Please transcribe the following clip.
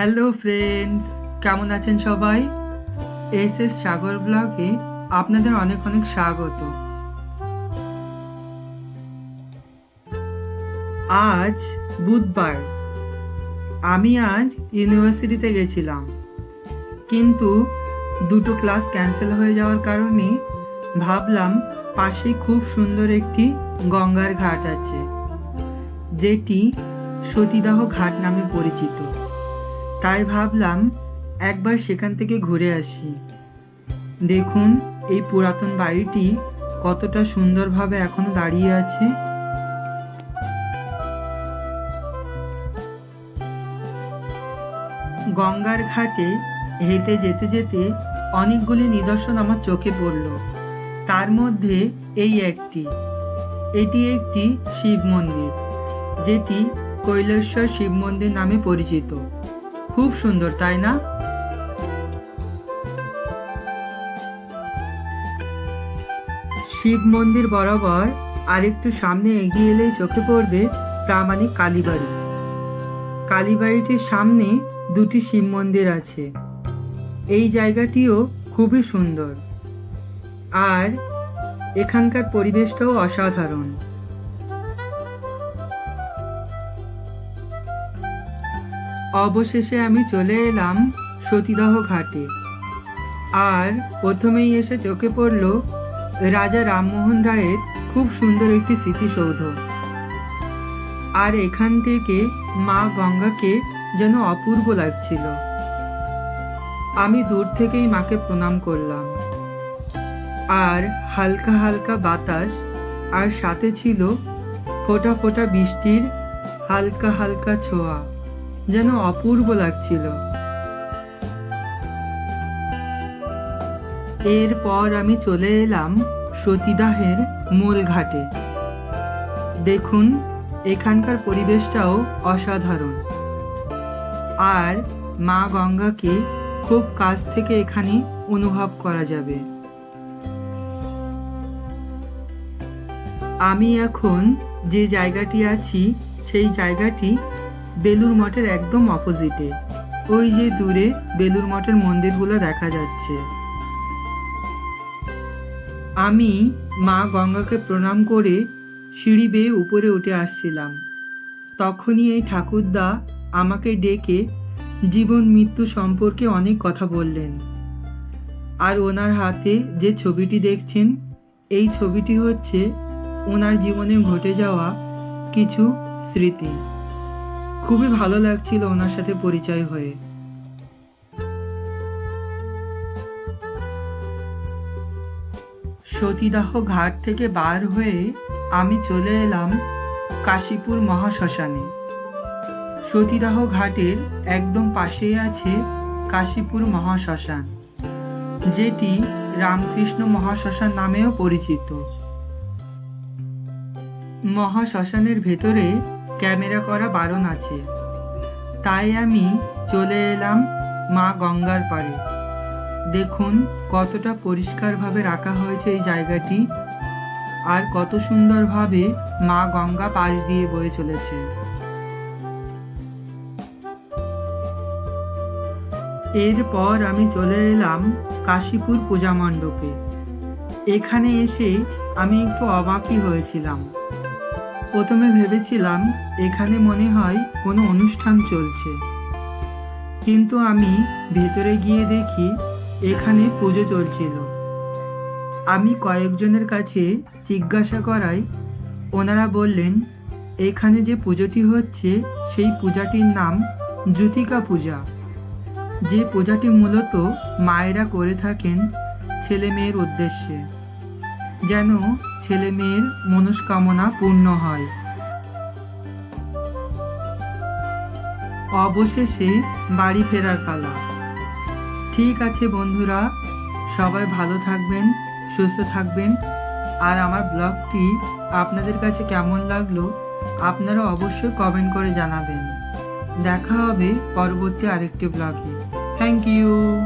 Hello friends কেমন আছেন সবাই? এস এস সাগর ব্লগে আপনাদের অনেক অনেক স্বাগত। আজ বুধবার। আমি আজ ইউনিভার্সিটিতে গেছিলাম। কিন্তু দুটো ক্লাস ক্যান্সেল হয়ে যাওয়ার কারণে ভাবলাম পাশেই খুব সুন্দর একটি গঙ্গার ঘাট আছে, যেটি সতীদাহ ঘাট নামে পরিচিত। তাই ভাবলাম একবার সেখান থেকে ঘুরে আসি। দেখুন, এই পুরাতন বাড়িটি কতটা সুন্দরভাবে এখনও দাঁড়িয়ে আছে। গঙ্গার ঘাটে হেঁটে যেতে যেতে অনেকগুলি নিদর্শন আমার চোখে পড়ল। তার মধ্যে এই একটি। এটি একটি শিব মন্দির, যেটি কৈলেশ্বর শিব মন্দির নামে পরিচিত। খুব সুন্দর, তাই না? শিব মন্দির বরাবর আরেকটু সামনে এগিয়ে এলেই চোখে পড়বে প্রামাণিক কালীবাড়ি। কালীবাড়িটির সামনে দুটি শিব মন্দির আছে। এই জায়গাটিও খুবই সুন্দর। আর এখানকার পরিবেশটাও অসাধারণ। অবশেষে আমি চলে এলাম সতীদাহ ঘাটে। আর প্রথমেই এসে চোখে পড়ল রাজা রামমোহন রায়ের খুব সুন্দর একটি স্মৃতিসৌধ। আর এখান থেকে মা গঙ্গাকে যেন অপূর্ব লাগছিল। আমি দূর থেকেই মাকে প্রণাম করলাম। আর হালকা হালকা বাতাস আর সাথে ছিল ফোঁটা ফোঁটা বৃষ্টির হালকা হালকা ছোঁয়া। যেন অপূর্ব লাগছিল। এরপর আমি চলে এলাম সতীদাহের মূল ঘাটে দেখুন, এখানকার পরিবেশটাও অসাধারণ। আর মা গঙ্গাকে খুব কাছ থেকে এখানে অনুভব করা যাবে। আমি এখন যে জায়গাটি আছি, সেই জায়গাটি বেলুর মঠের একদম অপোজিটে ওই যে দূরে বেলুর মঠের মন্দিরগুলো দেখা যাচ্ছে। আমি মা গঙ্গাকে প্রণাম করে সিঁড়ি বেয়ে উপরে উঠে আসছিলাম। তখনই এই ঠাকুরদা আমাকে ডেকে জীবন মৃত্যু সম্পর্কে অনেক কথা বললেন। আর ওনার হাতে যে ছবিটি দেখছেন, এই ছবিটি হচ্ছে ওনার জীবনে ঘটে যাওয়া কিছু স্মৃতি। খুবই ভালো লাগছিল ওনার সাথে পরিচয় হয়ে। সতীদাহ ঘাট থেকে বার হয়ে আমি চলে এলাম কাশীপুর মহাশ্মশানে। সতীদাহ ঘাটের একদম পাশেই আছে কাশীপুর মহাশ্মশান, যেটি রামকৃষ্ণ মহাশ্মশান নামেও পরিচিত। মহাশ্মশানের ভেতরে ক্যামেরা করা বারণ আছে। তাই আমি চলে এলাম মা গঙ্গার পাড়ে। দেখুন কতটা পরিষ্কারভাবে রাখা হয়েছে এই জায়গাটি আর কত সুন্দরভাবে মা গঙ্গা পাশ দিয়ে বয়ে চলেছে। এরপর আমি চলে এলাম কাশীপুর পূজা মণ্ডপে। এখানে এসে আমি একটু অবাকই হয়েছিলাম। প্রথমে ভেবেছিলাম, এখানে মনে হয় কোনো অনুষ্ঠান চলছে। কিন্তু আমি ভেতরে গিয়ে দেখি, এখানে পুজো চলছিল। আমি কয়েকজনের কাছে জিজ্ঞাসা করাই ওনারা বললেন, এখানে যে পুজোটি হচ্ছে, সেই পূজাটির নাম জ্যোতিকা পূজা। যে পূজাটি মূলত মায়েরা করে থাকেন ছেলে মেয়ের উদ্দেশ্যে। যেন ছেলে মেয়ের মনস্কামনা পূর্ণ হয়। অবশেষে বাড়ি ফেরার পালা। ঠিক আছে বন্ধুরা, সবাই ভালো থাকবেন, সুস্থ থাকবেন। আর আমার ব্লগটি আপনাদের কাছে কেমন লাগল, আপনারা অবশ্যই কমেন্ট করে জানাবেন। দেখা হবে পরবর্তী আরেকটি ব্লগে। Thank you